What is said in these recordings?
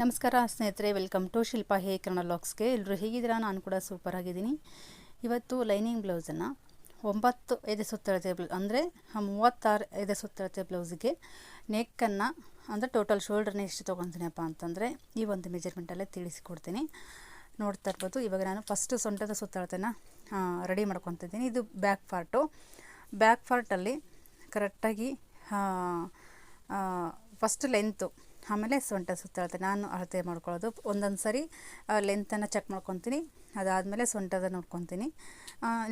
ನಮಸ್ಕಾರ ಸ್ನೇಹಿತರೆ welcome to Shilpa hey Kannada ಎಲ್ಲರೂ ಹೇಗಿದ್ದೀರಾ? ನಾನು ಕೂಡ ಸೂಪರ್ ಆಗಿದ್ದೀನಿ. ಇವತ್ತು ಲೈನಿಂಗ್ ಬ್ಲೌಸನ್ನು ಒಂಬತ್ತು ಎದೆ ಸುತ್ತಳತೆ ಬ್ಲೌ ಅಂದರೆ ಮೂವತ್ತಾರು ಎದೆ ಸುತ್ತಳತೆ ಬ್ಲೌಸಿಗೆ ನೆಕ್ಕನ್ನು ಅಂದರೆ ಟೋಟಲ್ ಶೋಲ್ಡರ್ನ ಎಷ್ಟು ತೊಗೊತೀನಪ್ಪ ಅಂತಂದರೆ ಈ ಒಂದು ಮೆಜರ್ಮೆಂಟಲ್ಲೇ ತಿಳಿಸಿಕೊಡ್ತೀನಿ. ನೋಡ್ತಾ ಇರ್ಬೋದು, ಇವಾಗ ನಾನು ಫಸ್ಟು ಸೊಂಟದ ಸುತ್ತಳತೆನ ರೆಡಿ ಮಾಡ್ಕೊತಿದ್ದೀನಿ ಇದು ಬ್ಯಾಕ್ ಪಾರ್ಟು ಬ್ಯಾಕ್ ಪಾರ್ಟಲ್ಲಿ ಕರೆಕ್ಟಾಗಿ ಫಸ್ಟ್ ಲೆಂತು ಆಮೇಲೆ ಸೊಂಟ ಸುತ್ತಳತೆ. ನಾನು ಅಳತೆ ಮಾಡ್ಕೊಳ್ಳೋದು. ಒಂದೊಂದು ಸರಿ ಲೆಂತನ್ನು ಚೆಕ್ ಮಾಡ್ಕೊತೀನಿ. ಅದಾದಮೇಲೆ ಸೊಂಟದ ನೋಡ್ಕೊತೀನಿ.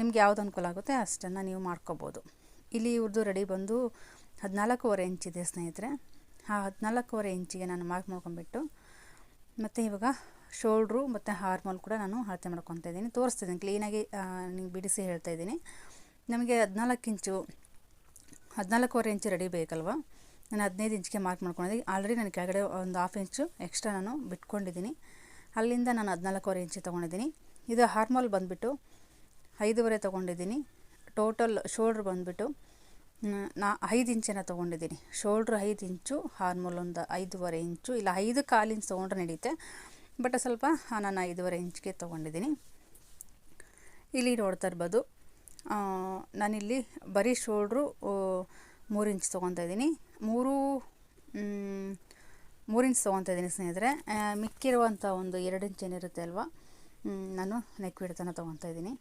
ನಿಮ್ಗೆ ಯಾವ್ದು ಅನುಕೂಲ ಆಗುತ್ತೆ ಅಷ್ಟನ್ನು ನೀವು ಮಾಡ್ಕೋಬೋದು. ಇಲ್ಲಿ ಇವ್ರದ್ದು ರೆಡಿ ಬಂದು ಹದಿನಾಲ್ಕೂವರೆ ಇಂಚಿದೆ ಸ್ನೇಹಿತರೆ. ಆ ಹದಿನಾಲ್ಕೂವರೆ ಇಂಚಿಗೆ ನಾನು ಮಾರ್ಕ್ ಮಾಡ್ಕೊಂಬಿಟ್ಟು ಮತ್ತು ಇವಾಗ ಶೋಲ್ಡ್ರು ಮತ್ತು ಹಾರ್ಮೋಲ್ ಕೂಡ ನಾನು ಅಳತೆ ಮಾಡ್ಕೊತಾ ಇದ್ದೀನಿ. ತೋರಿಸ್ತಿದ್ದೀನಿ ಕ್ಲೀನಾಗಿ ನಿಮ್ಗೆ ಬಿಡಿಸಿ ಹೇಳ್ತಾ ಇದ್ದೀನಿ. ನಮಗೆ ಹದಿನಾಲ್ಕು ಇಂಚು ಹದಿನಾಲ್ಕೂವರೆ ಇಂಚು ರೆಡಿ ಬೇಕಲ್ವ? ನಾನು ಹದಿನೈದು ಇಂಚಿಗೆ ಮಾರ್ಕ್ ಮಾಡ್ಕೊಂಡಿದ್ದೀನಿ ಆಲ್ರೆಡಿ ನಾನು ಕೆಳಗಡೆ ಒಂದು ಹಾಫ್ ಇಂಚು ಎಕ್ಸ್ಟ್ರಾ ನಾನು ಬಿಟ್ಕೊಂಡಿದ್ದೀನಿ. ಅಲ್ಲಿಂದ ನಾನು ಹದಿನಾಲ್ಕೂವರೆ ಇಂಚು ತೊಗೊಂಡಿದ್ದೀನಿ. ಇದು ಹಾರ್ಮೋಲ್ ಬಂದುಬಿಟ್ಟು ಐದೂವರೆ ತೊಗೊಂಡಿದ್ದೀನಿ. ಟೋಟಲ್ ಶೋಲ್ಡ್ರ್ ಬಂದುಬಿಟ್ಟು ನಾ ಐದು ಇಂಚನ್ನು ತೊಗೊಂಡಿದ್ದೀನಿ. ಶೋಲ್ಡ್ರ್ ಐದು ಇಂಚು ಹಾರ್ಮೋಲ್ ಒಂದು ಐದೂವರೆ ಇಂಚು, ಇಲ್ಲ ಐದು ಕಾಲು ಇಂಚು ತೊಗೊಂಡ್ರೆ ನಡೆಯುತ್ತೆ ಬಟ್ ಸ್ವಲ್ಪ ನಾನು ಐದೂವರೆ ಇಂಚ್ಗೆ ತೊಗೊಂಡಿದ್ದೀನಿ. ಇಲ್ಲಿ ನೋಡ್ತಾ ಇರ್ಬೋದು ನಾನಿಲ್ಲಿ ಬರೀ ಶೋಲ್ಡ್ರು ಮೂರು ಇಂಚ್ ತೊಗೊತಾ ಇದ್ದೀನಿ. ಮೂರು ಮೂರು ಇಂಚ್ ತೊಗೊತಾ ಇದ್ದೀನಿ ಸ್ನೇಹಿತರೆ ಮಿಕ್ಕಿರುವಂಥ ಒಂದು ಎರಡು ಇಂಚ್ ಏನಿರುತ್ತೆ ಅಲ್ವಾ? ನಾನು ನೆಕ್ ಬಿಡ್ತಾನೆ ತೊಗೊತಾ ಇದ್ದೀನಿ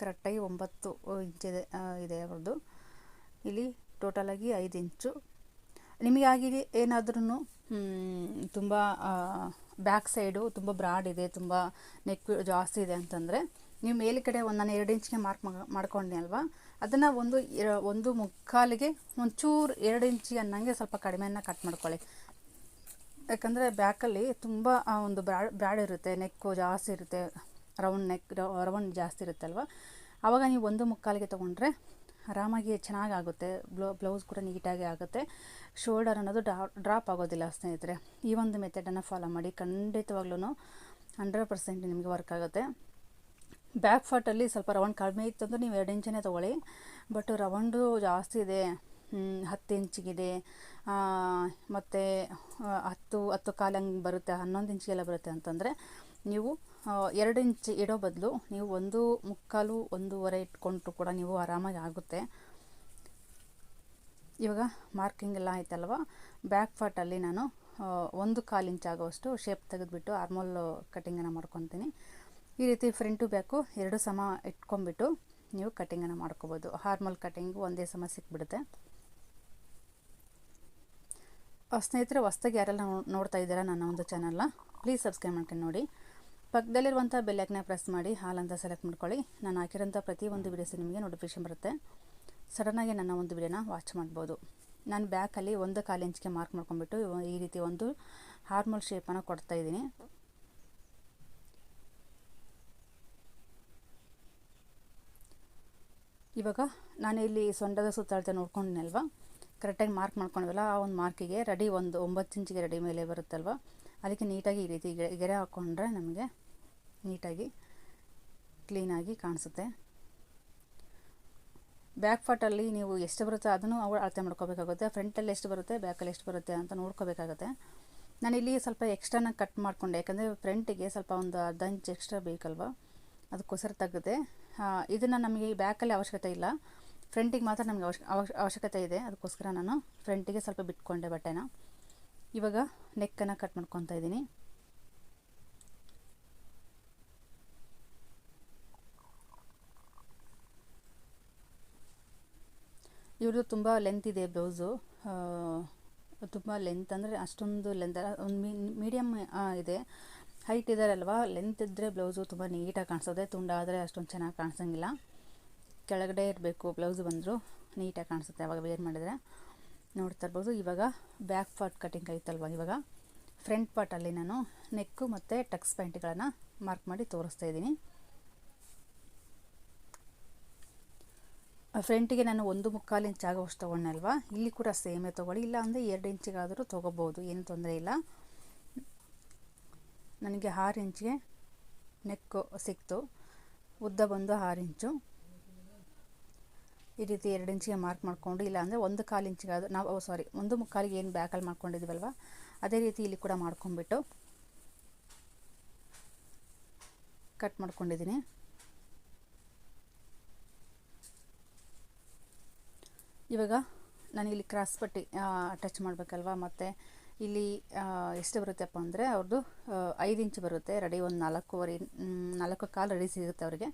ಕರೆಕ್ಟಾಗಿ ಒಂಬತ್ತು ಇಂಚಿದೆ ಇದೆ ಅವ್ರದ್ದು. ಇಲ್ಲಿ ಟೋಟಲಾಗಿ ಐದು ಇಂಚು. ನಿಮಗಾಗಿ ಏನಾದ್ರೂ ತುಂಬ ಬ್ಯಾಕ್ ಸೈಡು ತುಂಬ ಬ್ರಾಡ್ ಇದೆ, ತುಂಬ ನೆಕ್ ಜಾಸ್ತಿ ಇದೆ ಅಂತಂದರೆ, ನೀವು ಮೇಲುಗಡೆ ಒಂದು ನಾನು ಎರಡು ಇಂಚ್ಗೆ ಮಾರ್ಕ್ ಮಾಡ್ಕೊಂಡೆ ಅಲ್ವಾ? ಅದನ್ನು ಒಂದು ಒಂದು ಮುಕ್ಕಾಲಿಗೆ ಒಂಚೂರು ಎರಡು ಇಂಚಿ ಅನ್ನಂಗೆ ಸ್ವಲ್ಪ ಕಡಿಮೆಯನ್ನು ಕಟ್ ಮಾಡ್ಕೊಳ್ಳಿ. ಯಾಕಂದರೆ ಬ್ಯಾಕಲ್ಲಿ ತುಂಬ ಒಂದು ಬ್ಯಾಡ್ ಬ್ಯಾಡ್ ಇರುತ್ತೆ, ನೆಕ್ಕು ಜಾಸ್ತಿ ಇರುತ್ತೆ, ರೌಂಡ್ ನೆಕ್ ರೌಂಡ್ ಜಾಸ್ತಿ ಇರುತ್ತೆ ಅಲ್ವಾ ಆವಾಗ ನೀವು ಒಂದು ಮುಕ್ಕಾಲಿಗೆ ತೊಗೊಂಡ್ರೆ ಆರಾಮಾಗಿ ಚೆನ್ನಾಗಾಗುತ್ತೆ, ಬ್ಲೌ, ಬ್ಲೌಸ್ ಕೂಡ ನೀಟಾಗಿ ಆಗುತ್ತೆ. ಶೋಲ್ಡರ್ ಅನ್ನೋದು ಡ್ರಾ, ಡ್ರಾಪ್ ಆಗೋದಿಲ್ಲ ಸ್ನೇಹಿತರೆ. ಈ ಒಂದು ಮೆಥಡನ್ನು ಫಾಲೋ ಮಾಡಿ ಖಂಡಿತವಾಗ್ಲೂ ಹಂಡ್ರೆಡ್ ಪರ್ಸೆಂಟ್ ನಿಮಗೆ ವರ್ಕ್ ಆಗುತ್ತೆ. ಬ್ಯಾಕ್ ಫಾರ್ಟಲ್ಲಿ ಸ್ವಲ್ಪ ರೌಂಡ್ ಕಡಿಮೆ ಇತ್ತು ಅಂದರೆ ನೀವು ಎರಡು ಇಂಚನೇ ತೊಗೊಳ್ಳಿ. ಬಟ್ ರೌಂಡು ಜಾಸ್ತಿ ಇದೆ. ಹತ್ತು ಇಂಚಿಗಿದೆ. ಮತ್ತು ಹತ್ತು ಹತ್ತು ಕಾಲು ಹಂಗೆ ಬರುತ್ತೆ, ಹನ್ನೊಂದು ಇಂಚಿಗೆಲ್ಲ ಬರುತ್ತೆ ಅಂತಂದರೆ ನೀವು ಎರಡು ಇಂಚ್ ಇಡೋ ಬದಲು ನೀವು ಒಂದು ಮುಕ್ಕಾಲು, ಒಂದೂವರೆ ಇಟ್ಕೊಂಡ್ರು ಕೂಡ ನೀವು ಆರಾಮಾಗಿ ಆಗುತ್ತೆ. ಇವಾಗ ಮಾರ್ಕಿಂಗ್ ಎಲ್ಲ ಆಯ್ತಲ್ವ? ಬ್ಯಾಕ್ ಫಾರ್ಟಲ್ಲಿ ನಾನು ಒಂದು ಕಾಲು ಇಂಚ್ ಆಗೋಷ್ಟು ಶೇಪ್ ತೆಗೆದುಬಿಟ್ಟು ಆರ್ಮೋಲ್ ಕಟ್ಟಿಂಗನ್ನು ಮಾಡ್ಕೊತೀನಿ. ಈ ರೀತಿ ಫ್ರಂಟು ಬ್ಯಾಕು ಎರಡು ಸಮ ಇಟ್ಕೊಂಬಿಟ್ಟು ನೀವು ಕಟಿಂಗನ್ನು ಮಾಡ್ಕೋಬೋದು. ಹಾರ್ಮಲ್ ಕಟಿಂಗು ಒಂದೇ ಸಮ ಸಿಕ್ಬಿಡುತ್ತೆ. ಸ್ನೇಹಿತರೆ, ಹೊಸ್ದಾಗಿ ಯಾರೆಲ್ಲ ನೋಡ್ತಾ ಇದ್ದೀರಾ ನನ್ನ ಒಂದು ಚಾನಲ್ನ ಪ್ಲೀಸ್ ಸಬ್ಸ್ಕ್ರೈಬ್ ಮಾಡ್ಕೊಂಡು ನೋಡಿ. ಪಕ್ಕದಲ್ಲಿರುವಂಥ ಬೆಲ್ಲೈಕನ್ನ ಪ್ರೆಸ್ ಮಾಡಿ, ಹಾಲ್ ಅಂತ ಸೆಲೆಕ್ಟ್ ಮಾಡ್ಕೊಳ್ಳಿ. ನಾನು ಹಾಕಿರೋಂಥ ಪ್ರತಿಯೊಂದು ವೀಡಿಯೋಸ್ ನಿಮಗೆ ನೋಟಿಫಿಕೇಶನ್ ಬರುತ್ತೆ. ಸಡನ್ನಾಗಿ ನನ್ನ ಒಂದು ವಿಡಿಯೋನ ವಾಚ್ ಮಾಡ್ಬೋದು. ನಾನು ಬ್ಯಾಕಲ್ಲಿ ಒಂದು ಕಾಲು ಇಂಚಿಗೆ ಮಾರ್ಕ್ ಮಾಡ್ಕೊಂಡ್ಬಿಟ್ಟು ಈ ರೀತಿ ಒಂದು ಹಾರ್ಮಲ್ ಶೇಪನ್ನು ಕೊಡ್ತಾಯಿದ್ದೀನಿ ಇವಾಗ ನಾನು ಇಲ್ಲಿ ಸೊಂಡದ ಸುತ್ತಾಳ್ತೆ ನೋಡ್ಕೊಂಡನಲ್ವ? ಕರೆಕ್ಟಾಗಿ ಮಾರ್ಕ್ ಮಾಡ್ಕೊಂಡ್ವಲ್ಲ, ಆ ಒಂದು ಮಾರ್ಕಿಗೆ ರೆಡಿ ಒಂದು ಒಂಬತ್ತು ಇಂಚಿಗೆ ರೆಡಿ ಮೇಲೆ ಬರುತ್ತಲ್ವ? ಅದಕ್ಕೆ ನೀಟಾಗಿ ಈ ರೀತಿ ಗೆರೆ ಹಾಕ್ಕೊಂಡ್ರೆ ನಮಗೆ ನೀಟಾಗಿ ಕ್ಲೀನಾಗಿ ಕಾಣಿಸುತ್ತೆ. ಬ್ಯಾಕ್ ಫಾಟಲ್ಲಿ ನೀವು ಎಷ್ಟು ಬರುತ್ತೆ ಅದನ್ನು ಅವಳು ಅಳತೆ ಮಾಡ್ಕೋಬೇಕಾಗುತ್ತೆ. ಫ್ರಂಟಲ್ಲಿ ಎಷ್ಟು ಬರುತ್ತೆ ಬ್ಯಾಕಲ್ಲಿ ಎಷ್ಟು ಬರುತ್ತೆ ಅಂತ ನೋಡ್ಕೋಬೇಕಾಗುತ್ತೆ. ನಾನಿಲ್ಲಿ ಸ್ವಲ್ಪ ಎಕ್ಸ್ಟ್ರಾನ ಕಟ್ ಮಾಡಿಕೊಂಡೆ. ಯಾಕಂದರೆ ಫ್ರಂಟಿಗೆ ಸ್ವಲ್ಪ ಒಂದು ಅರ್ಧ ಇಂಚ್ ಎಕ್ಸ್ಟ್ರಾ ಬೇಕಲ್ವ? ಅದಕ್ಕೋಸ್ಕರ ತೆಗೆದೆ ಇದನ್ನು ನಮಗೆ ಈ ಬ್ಯಾಕಲ್ಲಿ ಅವಶ್ಯಕತೆ ಇಲ್ಲ. ಫ್ರಂಟಿಗೆ ಮಾತ್ರ ನಮಗೆ ಅವಶ್ಯ ಅವಶ್ಯಕತೆ ಇದೆ. ಅದಕ್ಕೋಸ್ಕರ ನಾನು ಫ್ರಂಟಿಗೆ ಸ್ವಲ್ಪ ಬಿಟ್ಕೊಂಡೆ ಬಟ್ಟೆನ. ಇವಾಗ ನೆಕ್ಕನ್ನು ಕಟ್ ಮಾಡ್ಕೊತಾ ಇದ್ದೀನಿ. ಇವ್ರದ್ದು ತುಂಬ ಲೆಂತ್ ಇದೆ ಬ್ಲೌಸು ತುಂಬ ಲೆಂತ್ ಅಂದರೆ ಅಷ್ಟೊಂದು ಲೆಂತ್ ಒಂದು ಮೀಡಿಯಮ್ ಇದೆ. ಹೈಟ್ ಇದ್ದಾರಲ್ವ ಲೆಂತ್ ಇದ್ದರೆ ಬ್ಲೌಸು ತುಂಬ ನೀಟಾಗಿ ಕಾಣಿಸೋದೆ ತುಂಡಾದರೆ ಅಷ್ಟೊಂದು ಚೆನ್ನಾಗಿ ಕಾಣಿಸೋಂಗಿಲ್ಲ. ಕೆಳಗಡೆ ಇರಬೇಕು ಬ್ಲೌಸ್ ಬಂದರೂ ನೀಟಾಗಿ ಕಾಣಿಸುತ್ತೆ ಅವಾಗ ವೇರ್ ಮಾಡಿದರೆ. ನೋಡ್ತಾ ಇರ್ಬೋದು. ಇವಾಗ ಬ್ಯಾಕ್ ಪಾರ್ಟ್ ಕಟಿಂಗ್ ಆಯ್ತಲ್ವ ಇವಾಗ? ಫ್ರಂಟ್ ಪಾರ್ಟಲ್ಲಿ ನಾನು ನೆಕ್ಕು ಮತ್ತು ಟಕ್ಸ್ ಪ್ಯಾಂಟ್ಗಳನ್ನು ಮಾರ್ಕ್ ಮಾಡಿ ತೋರಿಸ್ತಾ ಇದ್ದೀನಿ. ಫ್ರಂಟಿಗೆ ನಾನು ಒಂದು ಮುಕ್ಕಾಲು ಇಂಚ್ ಆಗೋಷ್ಟು ತೊಗೊಂಡಲ್ವಾ ಇಲ್ಲಿ ಕೂಡ ಸೇಮೇ ತೊಗೊಳ್ಳಿ. ಇಲ್ಲ ಅಂದರೆ ಎರಡು ಇಂಚಿಗಾದರೂ ತೊಗೋಬೋದು. ಏನು ತೊಂದರೆ ಇಲ್ಲ. ನನಗೆ ಆರು ಇಂಚಿಗೆ ನೆಕ್ಕು ಸಿಕ್ತು. ಉದ್ದ ಬಂದು ಆರು ಇಂಚು. ಈ ರೀತಿ ಎರಡು ಇಂಚಿಗೆ ಮಾರ್ಕ್ ಮಾಡಿಕೊಂಡು, ಇಲ್ಲಾಂದರೆ ಒಂದು ಕಾಲು ಇಂಚಿಗಾದರೂ ನಾವು ಸಾರಿ ಒಂದು ಮುಕ್ಕಾಲಿಗೆ ಏನು ಬ್ಯಾಕಲ್ಲಿ ಮಾಡ್ಕೊಂಡಿದ್ವಲ್ವ, ಅದೇ ರೀತಿ ಇಲ್ಲಿ ಕೂಡ ಮಾಡ್ಕೊಂಡ್ಬಿಟ್ಟು ಕಟ್ ಮಾಡ್ಕೊಂಡಿದ್ದೀನಿ. ಇವಾಗ ನಾನು ಇಲ್ಲಿ ಕ್ರಾಸ್ ಪಟ್ಟಿ ಅಟ್ಯಾಚ್ ಮಾಡಬೇಕಲ್ವ, ಮತ್ತು ಇಲ್ಲಿ ಎಷ್ಟು ಬರುತ್ತಪ್ಪ ಅಂದರೆ ಅವ್ರದ್ದು ಐದು ಇಂಚ್ ಬರುತ್ತೆ. ರೆಡಿ ಒಂದು ನಾಲ್ಕೂವರೆ ನಾಲ್ಕು ಕಾಲು ರೆಡಿ ಸಿಗುತ್ತೆ ಅವರಿಗೆ.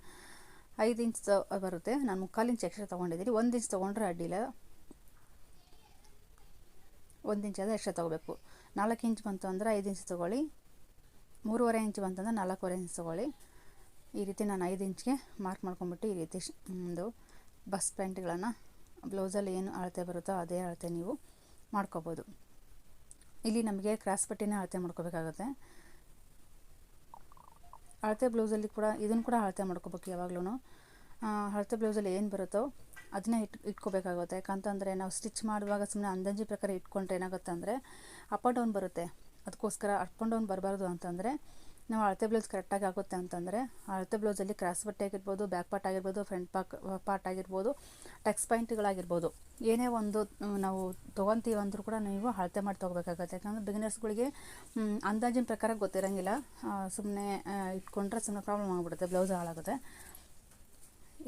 ಐದು ಇಂಚ್ ಬರುತ್ತೆ. ನಾನು ಮುಕ್ಕಾಲು ಇಂಚ್ ಎಕ್ಸ್ಟ್ರಾ ತೊಗೊಂಡಿದ್ದೀನಿ. ಒಂದು ಇಂಚ್ ತೊಗೊಂಡ್ರೆ ಅಡ್ಡಿಲ್ಲ. ಒಂದು ಇಂಚ್ ಆದರೆ ಎಕ್ಸ್ಟ್ರಾ ತೊಗೋಬೇಕು. ನಾಲ್ಕು ಇಂಚ್ ಬಂತು ಅಂದರೆ ಐದು ಇಂಚ್ ತೊಗೊಳ್ಳಿ. ಮೂರುವರೆ ಇಂಚ್ ಬಂತಂದ್ರೆ ನಾಲ್ಕೂವರೆ ಇಂಚ್ ತೊಗೊಳ್ಳಿ. ಈ ರೀತಿ ನಾನು ಐದು ಇಂಚ್ಗೆ ಮಾರ್ಕ್ ಮಾಡ್ಕೊಂಬಿಟ್ಟು ಈ ರೀತಿ ಒಂದು ಬಸ್ ಪ್ಯಾಂಟ್ಗಳನ್ನು ಬ್ಲೌಸಲ್ಲಿ ಏನು ಅಳತೆ ಬರುತ್ತೋ ಅದೇ ಅಳತೆ ನೀವು ಮಾಡ್ಕೋಬೋದು. ಇಲ್ಲಿ ನಮಗೆ ಕ್ರಾಸ್ ಪಟ್ಟಿನ ಅಳತೆ ಮಾಡ್ಕೋಬೇಕಾಗುತ್ತೆ. ಅಳತೆ ಬ್ಲೌಸಲ್ಲಿ ಕೂಡ, ಇದನ್ನು ಕೂಡ ಅಳತೆ ಮಾಡ್ಕೋಬೇಕು ಯಾವಾಗಲೂ ಅಳತೆ ಬ್ಲೌಸಲ್ಲಿ ಏನು ಬರುತ್ತೋ ಅದನ್ನ ಇಟ್, ಇಟ್ಕೋಬೇಕಾಗುತ್ತೆ. ಯಾಕಂತಂದರೆ ನಾವು ಸ್ಟಿಚ್ ಮಾಡುವಾಗ ಸುಮ್ಮನೆ ಅಂದಂಜಿ ಪ್ರಕಾರ ಇಟ್ಕೊಂಡ್ರೆ ಏನಾಗುತ್ತೆ ಅಂದರೆ ಅಪ್ ಆ್ಯಂಡ್ ಡೌನ್ ಬರುತ್ತೆ. ಅದಕ್ಕೋಸ್ಕರ ಅಪ್ ಆ್ಯಂಡ್ ಡೌನ್ ಬರಬಾರ್ದು ಅಂತಂದರೆ ನಾವು ಅಳತೆ ಬ್ಲೌಸ್ ಕರೆಕ್ಟಾಗಿ ಆಗುತ್ತೆ ಅಂತಂದರೆ, ಅಳತೆ ಬ್ಲೌಸಲ್ಲಿ ಕ್ರಾಸ್ ಬಟ್ಟೆ ಆಗಿರ್ಬೋದು ಬ್ಯಾಕ್ ಪಾರ್ಟ್ ಆಗಿರ್ಬೋದು ಫ್ರಂಟ್ ಪಾಕ್ ಪಾರ್ಟ್ ಆಗಿರ್ಬೋದು ಟೆಕ್ಸ್ ಪಾಯಿಂಟ್ಗಳಾಗಿರ್ಬೋದು ಏನೇ ಒಂದು ನಾವು ತೊಗೊತೀವಿ ಅಂದರೂ ಕೂಡ ನೀವು ಅಳತೆ ಮಾಡಿ ತೊಗೋಬೇಕಾಗುತ್ತೆ. ಯಾಕಂದರೆ ಬಿಗಿನರ್ಸ್ಗಳಿಗೆ ಅಂದಾಜಿನ ಪ್ರಕಾರ ಗೊತ್ತಿರೋಂಗಿಲ್ಲ. ಸುಮ್ಮನೆ ಇಟ್ಕೊಂಡ್ರೆ ಸುಮ್ಮನೆ ಪ್ರಾಬ್ಲಮ್ ಆಗಿಬಿಡುತ್ತೆ ಬ್ಲೌಸ್ ಹಾಳಾಗುತ್ತೆ.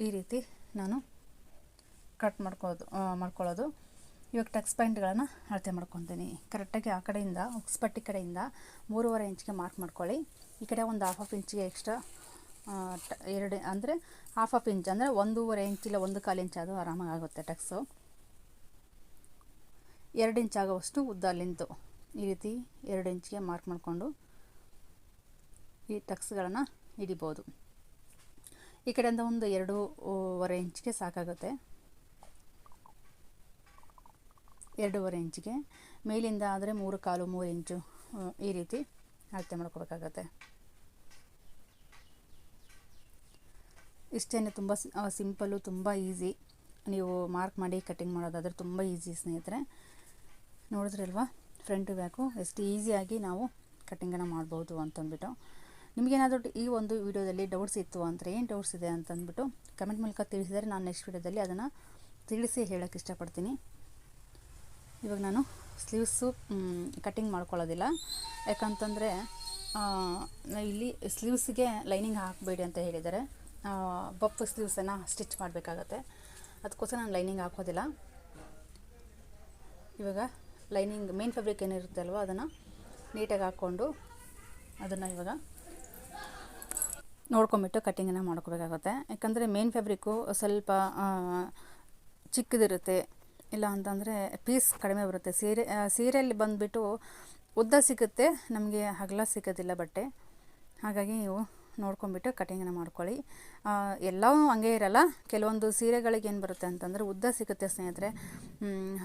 ಈ ರೀತಿ ನಾನು ಕಟ್ ಮಾಡ್ಕೋದು ಮಾಡ್ಕೊಳ್ಳೋದು. ಇವಾಗ ಟಕ್ಸ್ ಪಾಯಿಂಟ್ಗಳನ್ನು ಅಳತೆ ಮಾಡ್ಕೊತೀನಿ. ಕರೆಕ್ಟಾಗಿ ಆ ಕಡೆಯಿಂದ ಉಕ್ಸ್ಪಟ್ಟಿ ಕಡೆಯಿಂದ ಮೂರುವರೆ ಇಂಚ್ಗೆ ಮಾರ್ಕ್ ಮಾಡ್ಕೊಳ್ಳಿ. ಈ ಕಡೆ ಒಂದು ಹಾಫ್ ಆಫ್ ಇಂಚಿಗೆ ಎಕ್ಸ್ಟ್ರಾ ಎರಡು, ಅಂದರೆ ಹಾಫ್ ಆಫ್ ಇಂಚ್ ಅಂದರೆ ಒಂದೂವರೆ ಇಂಚ್ ಇಲ್ಲ ಒಂದು ಕಾಲು ಇಂಚ್ ಅದು ಆರಾಮಾಗಿ ಆಗುತ್ತೆ ಟಕ್ಸು ಎರಡು ಇಂಚ್ ಆಗೋವಷ್ಟು ಉದ್ದ ಅಲ್ಲಿಂದು ಈ ರೀತಿ ಎರಡು ಇಂಚಿಗೆ ಮಾರ್ಕ್ ಮಾಡಿಕೊಂಡು ಈ ಟಕ್ಸ್ಗಳನ್ನು ಹಿಡಿಬೋದು. ಈ ಕಡೆಯಿಂದ ಒಂದು ಎರಡೂವರೆ ಇಂಚಿಗೆ ಸಾಕಾಗುತ್ತೆ. ಎರಡೂವರೆ ಇಂಚಿಗೆ. ಮೇಲಿಂದ ಆದರೆ ಮೂರು ಕಾಲು ಮೂರು ಇಂಚು ಈ ರೀತಿ ಅಳತೆ ಮಾಡ್ಕೋಬೇಕಾಗತ್ತೆ. ಇಷ್ಟೇ ತುಂಬ ಸಿಂಪಲ್ಲು, ತುಂಬ ಈಸಿ. ನೀವು ಮಾರ್ಕ್ ಮಾಡಿ ಕಟ್ಟಿಂಗ್ ಮಾಡೋದಾದರೆ ತುಂಬ ಈಸಿ ಸ್ನೇಹಿತರೆ. ನೋಡಿದ್ರಲ್ವಾ? ಫ್ರಂಟು ಬ್ಯಾಕು ಎಷ್ಟು ಈಸಿಯಾಗಿ ನಾವು ಕಟ್ಟಿಂಗನ್ನು ಮಾಡ್ಬೋದು ಅಂತಂದ್ಬಿಟ್ಟು. ನಿಮಗೇನಾದರೂ ಈ ಒಂದು ವಿಡಿಯೋದಲ್ಲಿ ಡೌಟ್ಸ್ ಇತ್ತು ಅಂದರೆ ಏನು ಡೌಟ್ಸ್ ಇದೆ ಅಂತಂದ್ಬಿಟ್ಟು ಕಮೆಂಟ್ ಮೂಲಕ ತಿಳಿಸಿದರೆ ನಾನು ನೆಕ್ಸ್ಟ್ ವಿಡಿಯೋದಲ್ಲಿ ಅದನ್ನು ತಿಳಿಸಿ ಹೇಳೋಕ್ಕೆ ಇಷ್ಟಪಡ್ತೀನಿ. ಇವಾಗ ನಾನು ಸ್ಲೀವ್ಸು ಕಟ್ಟಿಂಗ್ ಮಾಡ್ಕೊಳ್ಳೋದಿಲ್ಲ. ಯಾಕಂತಂದರೆ ಇಲ್ಲಿ ಸ್ಲೀವ್ಸ್ಗೆ ಲೈನಿಂಗ್ ಹಾಕಬೇಡಿ ಅಂತ ಹೇಳಿದ್ದಾರೆ. ಬಫ್ ಸ್ಲೀವ್ಸನ್ನು ಸ್ಟಿಚ್ ಮಾಡಬೇಕಾಗತ್ತೆ. ಅದಕ್ಕೋಸ್ಕರ ನಾನು ಲೈನಿಂಗ್ ಹಾಕೋದಿಲ್ಲ. ಇವಾಗ ಲೈನಿಂಗ್ ಮೇನ್ ಫ್ಯಾಬ್ರಿಕ್ ಏನಿರುತ್ತೆ ಅಲ್ವೋ, ಅದನ್ನು ನೀಟಾಗಿ ಹಾಕ್ಕೊಂಡು ಅದನ್ನು ಇವಾಗ ನೋಡ್ಕೊಂಬಿಟ್ಟು ಕಟ್ಟಿಂಗನ್ನು ಮಾಡ್ಕೋಬೇಕಾಗುತ್ತೆ. ಯಾಕಂದರೆ ಮೇನ್ ಫ್ಯಾಬ್ರಿಕ್ಕು ಸ್ವಲ್ಪ ಚಿಕ್ಕದಿರುತ್ತೆ. ಇಲ್ಲ ಅಂತಂದರೆ ಪೀಸ್ ಕಡಿಮೆ ಬರುತ್ತೆ. ಸೀರೆ ಸೀರೆಯಲ್ಲಿ ಬಂದುಬಿಟ್ಟು ಉದ್ದ ಸಿಗುತ್ತೆ, ನಮಗೆ ಹಗಲ ಸಿಗೋದಿಲ್ಲ ಬಟ್ಟೆ. ಹಾಗಾಗಿ ನೀವು ನೋಡ್ಕೊಂಬಿಟ್ಟು ಕಟಿಂಗನ್ನು ಮಾಡ್ಕೊಳ್ಳಿ. ಎಲ್ಲವೂ ಹಂಗೆ ಇರಲ್ಲ. ಕೆಲವೊಂದು ಸೀರೆಗಳಿಗೆ ಏನು ಬರುತ್ತೆ ಅಂತಂದರೆ ಉದ್ದ ಸಿಗುತ್ತೆ ಸ್ನೇಹಿತರೆ.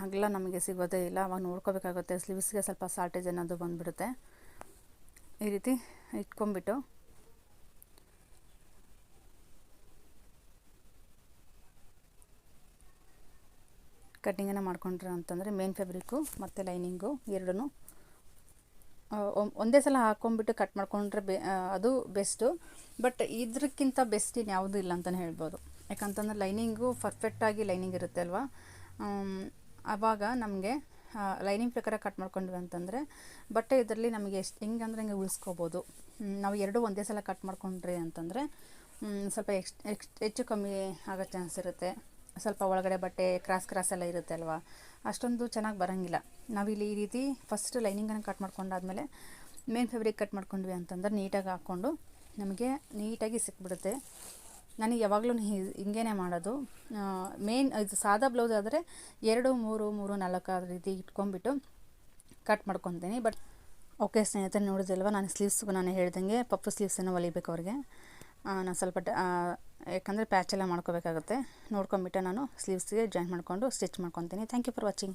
ಹಗಲ ನಮಗೆ ಸಿಗೋದೇ ಇಲ್ಲ. ಅವಾಗ ನೋಡ್ಕೋಬೇಕಾಗುತ್ತೆ. ಸ್ಲೀವ್ಸ್ಗೆ ಸ್ವಲ್ಪ ಸಾರ್ಟೇಜ್ ಅನ್ನೋದು ಬಂದುಬಿಡುತ್ತೆ. ಈ ರೀತಿ ಇಟ್ಕೊಂಬಿಟ್ಟು ಕಟ್ಟಿಂಗನ್ನು ಮಾಡ್ಕೊಂಡ್ರೆ ಅಂತಂದರೆ ಮೇನ್ ಫ್ಯಾಬ್ರಿಕ್ಕು ಮತ್ತು ಲೈನಿಂಗು ಎರಡೂ ಒಂದೇ ಸಲ ಹಾಕ್ಕೊಂಬಿಟ್ಟು ಕಟ್ ಮಾಡ್ಕೊಂಡ್ರೆ ಬೆ ಅದು ಬೆಸ್ಟು ಬಟ್ ಇದಕ್ಕಿಂತ ಬೆಸ್ಟ್ ಇನ್ನು ಯಾವುದೂ ಇಲ್ಲ ಅಂತಲೇ ಹೇಳ್ಬೋದು. ಯಾಕಂತಂದ್ರೆ ಲೈನಿಂಗು ಪರ್ಫೆಕ್ಟಾಗಿ ಲೈನಿಂಗ್ ಇರುತ್ತೆ ಅಲ್ವಾ? ಆವಾಗ ನಮಗೆ ಲೈನಿಂಗ್ ಪ್ರಕಾರ ಕಟ್ ಮಾಡ್ಕೊಂಡ್ವಿ ಅಂತಂದರೆ ಬಟ್ಟೆ ಇದರಲ್ಲಿ ನಮಗೆ ಎಷ್ಟು, ಹೆಂಗೆ ಅಂದರೆ ಹಿಂಗೆ ಉಳಿಸ್ಕೋಬೋದು. ನಾವು ಎರಡೂ ಒಂದೇ ಸಲ ಕಟ್ ಮಾಡ್ಕೊಂಡ್ರಿ ಅಂತಂದರೆ ಸ್ವಲ್ಪ ಎಕ್ಸ್ ಎಕ್ಸ್, ಹೆಚ್ಚು ಕಮ್ಮಿ ಆಗೋ ಚಾನ್ಸ್ ಇರುತ್ತೆ. ಸ್ವಲ್ಪ ಒಳಗಡೆ ಬಟ್ಟೆ ಕ್ರಾಸ್ ಕ್ರಾಸ್ ಎಲ್ಲ ಇರುತ್ತೆ ಅಲ್ವಾ? ಅಷ್ಟೊಂದು ಚೆನ್ನಾಗಿ ಬರೋಂಗಿಲ್ಲ. ನಾವಿಲ್ಲಿ ಈ ರೀತಿ ಫಸ್ಟ್ ಲೈನಿಂಗನ್ನು ಕಟ್ ಮಾಡ್ಕೊಂಡಾದ್ಮೇಲೆ ಮೇನ್ ಫ್ಯಾಬ್ರಿಕ್ ಕಟ್ ಮಾಡ್ಕೊಂಡ್ವಿ ಅಂತಂದ್ರೆ ನೀಟಾಗಿ ಹಾಕ್ಕೊಂಡು ನಮಗೆ ನೀಟಾಗಿ ಸಿಕ್ಬಿಡುತ್ತೆ. ನನಗೆ ಯಾವಾಗಲೂ ಹಿಂಗೇನೆ ಮಾಡೋದು. ಮೇನ್ ಇದು ಸಾದಾ ಬ್ಲೌಸ್ ಆದರೆ ಎರಡು, ಮೂರು ಮೂರು, ನಾಲ್ಕು ಆ ರೀತಿ ಇಟ್ಕೊಂಡ್ಬಿಟ್ಟು ಕಟ್ ಮಾಡ್ಕೊತೀನಿ. ಬಟ್ ಓಕೆ ಸ್ನೇಹಿತರೆ ನೋಡಿದಲ್ವ ನಾನು ಸ್ಲೀವ್ಸ್ ನಾನು ಹೇಳ್ದಂಗೆ, ಪಪ್ಪು ಸ್ಲೀವ್ಸನ್ನು ಹೊಲಿಬೇಕು ಅವ್ರಿಗೆ. ನಾನು ಸ್ವಲ್ಪ ಯಾಕಂದರೆ ಪ್ಯಾಚೆಲ್ಲ ಮಾಡ್ಕೋಬೇಕಾಗುತ್ತೆ. ನೋಡ್ಕೊಂಬಿಟ್ಟು ನಾನು ಸ್ಲೀವ್ಸ್ಗೆ ಜಾಯಿಂಟ್ ಮಾಡಿಕೊಂಡು ಸ್ಟಿಚ್ ಮಾಡ್ಕೊತೀನಿ. Thank you for watching